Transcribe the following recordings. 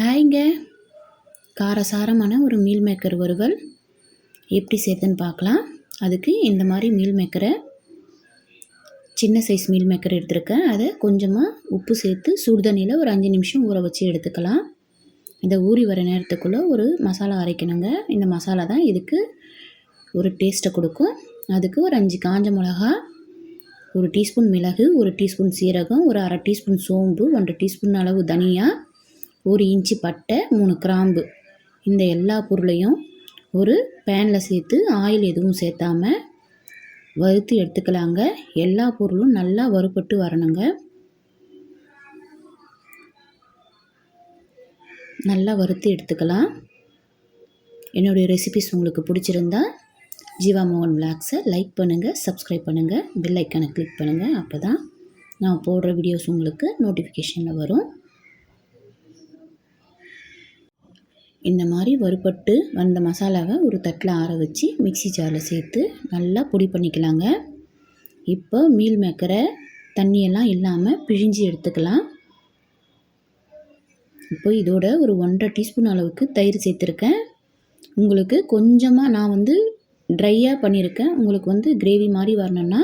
ஹாய்ங்க. காரசாரமான ஒரு meal maker வறுவல். எப்படி சேர்த்துன்னு பார்க்கலாம். அதுக்கு இந்த மாதிரி மீல் மேக்கரை சின்ன சைஸ் மீல் மேக்கர் எடுத்திருக்கேன். அதை கொஞ்சமாக உப்பு சேர்த்து சுடுதண்ணியில் ஒரு அஞ்சு நிமிஷம் ஊற வச்சு எடுத்துக்கலாம். இந்த ஊறி வர நேரத்துக்குள்ளே ஒரு மசாலா அரைக்கணுங்க. இந்த மசாலா தான் இதுக்கு ஒரு டேஸ்ட்டை கொடுக்கும். அதுக்கு ஒரு அஞ்சு காஞ்ச மிளகா ஒரு டீஸ்பூன் மிளகு ஒரு டீஸ்பூன் சீரகம் ஒரு அரை டீஸ்பூன் சோம்பு ஒன்றரை டீஸ்பூன் அளவு தனியாக ஒரு இன்ச்சு பட்டை மூணு கிராம்பு. இந்த எல்லா பொருளையும் ஒரு பேனில் சேர்த்து ஆயில் எதுவும் சேர்த்தாம வறுத்து எடுத்துக்கலாங்க. எல்லா பொருளும் நல்லா வறுபட்டு வரணுங்க. நல்லா வறுத்து எடுத்துக்கலாம். என்னுடைய ரெசிபிஸ் உங்களுக்கு பிடிச்சிருந்தா ஜீவா மோகன் விளாக்ஸை லைக் பண்ணுங்கள் சப்ஸ்கிரைப் பண்ணுங்கள் பெல் ஐக்கனை கிளிக் பண்ணுங்கள் அப்போ தான் நான் போடுற வீடியோஸ் உங்களுக்கு நோட்டிஃபிகேஷனில் வரும். இந்த மாதிரி வறுபட்டு வந்த மசாலாவை ஒரு தட்டில் ஆற வச்சு மிக்சி ஜாரில் சேர்த்து நல்லா பொடி பண்ணிக்கலாங்க. இப்போ மீல் மேக்கரை தண்ணியெல்லாம் இல்லாமல் பிழிஞ்சு எடுத்துக்கலாம். இப்போ இதோட ஒரு ஒன்றரை டீஸ்பூன் அளவுக்கு தயிர் சேர்த்துருக்கேன். உங்களுக்கு கொஞ்சமாக நான் வந்து ட்ரையாக பண்ணியிருக்கேன். உங்களுக்கு வந்து கிரேவி மாதிரி வரணுன்னா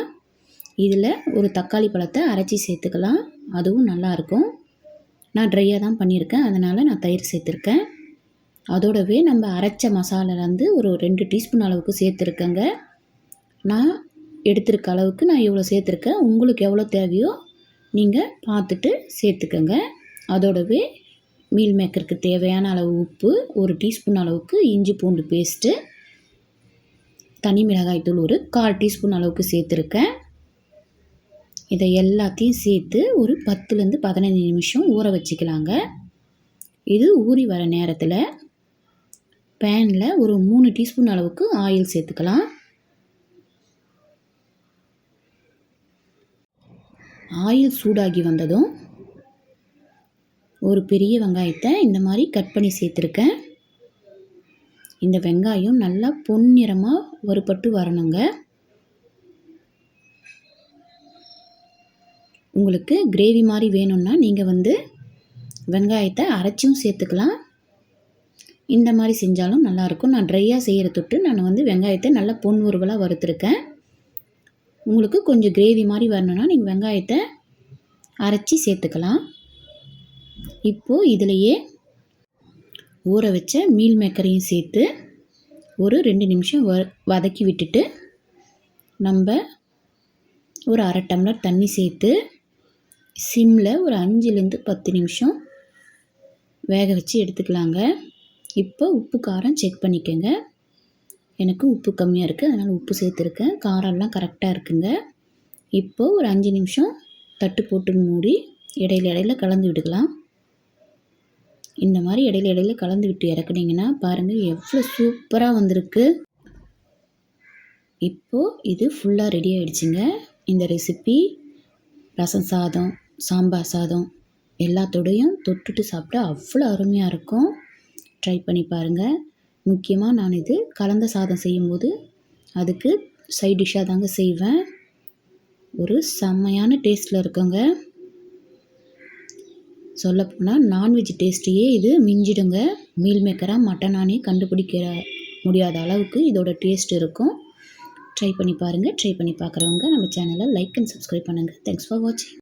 இதில் ஒரு தக்காளி பழத்தை அரைச்சி சேர்த்துக்கலாம். அதுவும் நல்லாயிருக்கும். நான் ட்ரையாக தான் பண்ணியிருக்கேன். அதனால் நான் தயிர் சேர்த்துருக்கேன். அதோடவே நம்ம அரைச்ச மசாலாலேருந்து ஒரு ரெண்டு டீஸ்பூன் அளவுக்கு சேர்த்துருக்கேங்க. நான் எடுத்திருக்க அளவுக்கு நான் இவ்வளோ சேர்த்துருக்கேன். உங்களுக்கு எவ்வளோ தேவையோ நீங்கள் பார்த்துட்டு சேர்த்துக்கோங்க. அதோடவே மீல் மேக்கருக்கு தேவையான அளவு உப்பு ஒரு டீஸ்பூன் அளவுக்கு இஞ்சி பூண்டு பேஸ்ட்டு தனி மிளகாய் தூள் ஒரு கால் டீஸ்பூன் அளவுக்கு சேர்த்துருக்கேன். இதை எல்லாத்தையும் சேர்த்து ஒரு பத்துலேருந்து பதினஞ்சு நிமிஷம் ஊற வச்சுக்கலாங்க. இது ஊறி வர நேரத்தில் பேனில் ஒரு மூணு டீஸ்பூன் அளவுக்கு ஆயில் சேர்த்துக்கலாம். ஆயில் சூடாகி வந்ததும் ஒரு பெரிய வெங்காயத்தை இந்த மாதிரி கட் பண்ணி சேர்த்துருக்கேன். இந்த வெங்காயம் நல்லா பொன்னிறமாக வறுபட்டு வரணுங்க. உங்களுக்கு கிரேவி மாதிரி வேணும்னா நீங்கள் வந்து வெங்காயத்தை அரைச்சும் சேர்த்துக்கலாம். இந்த மாதிரி செஞ்சாலும் நல்லாயிருக்கும். நான் ட்ரையாக செய்கிற தொட்டு நான் வந்து வெங்காயத்தை நல்லா பொன் உருவலாக வறுத்துருக்கேன். உங்களுக்கு கொஞ்சம் கிரேவி மாதிரி வரணுன்னா நீங்கள் வெங்காயத்தை அரைச்சி சேர்த்துக்கலாம். இப்போது இதிலையே ஊற வச்ச மீல் மேக்கரையும் சேர்த்து ஒரு ரெண்டு நிமிஷம் வ வதக்கி விட்டுட்டு நம்ம ஒரு அரை டம்ளர் தண்ணி சேர்த்து சிம்மில் ஒரு அஞ்சுலேருந்து பத்து நிமிஷம் வேக வச்சு எடுத்துக்கலாங்க. இப்போ உப்பு காரம் செக் பண்ணிக்கோங்க. எனக்கு உப்பு கம்மியாக இருக்குது அதனால் உப்பு சேர்த்துருக்கேன். காரம்லாம் கரெக்டாக இருக்குங்க. இப்போது ஒரு அஞ்சு நிமிஷம் தட்டு போட்டு மூடி இடையில இடையில கலந்து விட்டுக்கலாம். இந்த மாதிரி இடையில இடையில கலந்து விட்டு இறக்குனீங்கன்னா பாருங்கள் எவ்வளோ சூப்பராக வந்திருக்கு. இப்போது இது ஃபுல்லாக ரெடி ஆகிடுச்சிங்க இந்த ரெசிபி ரசம் சாதம் சாம்பார் சாதம் எல்லாத்தோடையும் தொட்டுட்டு சாப்பிட்டா அவ்வளோ அருமையாக இருக்கும். ட்ரை பண்ணி பாருங்கள் முக்கியமாக நான் இது கலந்த சாதம் செய்யும்போது அதுக்கு சைட் டிஷ்ஷாக தாங்க செய்வேன். ஒரு செம்மையான டேஸ்ட்டில் இருக்குங்க. சொல்லப்போனால் நான்வெஜ் டேஸ்ட்டையே இது மிஞ்சிடுங்க. மீல் மேக்கராக ஆனே கண்டுபிடிக்கிற முடியாத அளவுக்கு இதோட டேஸ்ட் இருக்கும். ட்ரை பண்ணி பாருங்கள் ட்ரை பண்ணி பார்க்குறவங்க நம்ம சேனலை லைக் அண்ட் சப்ஸ்கிரைப் பண்ணுங்கள் தேங்க்ஸ் ஃபார் வாட்சிங்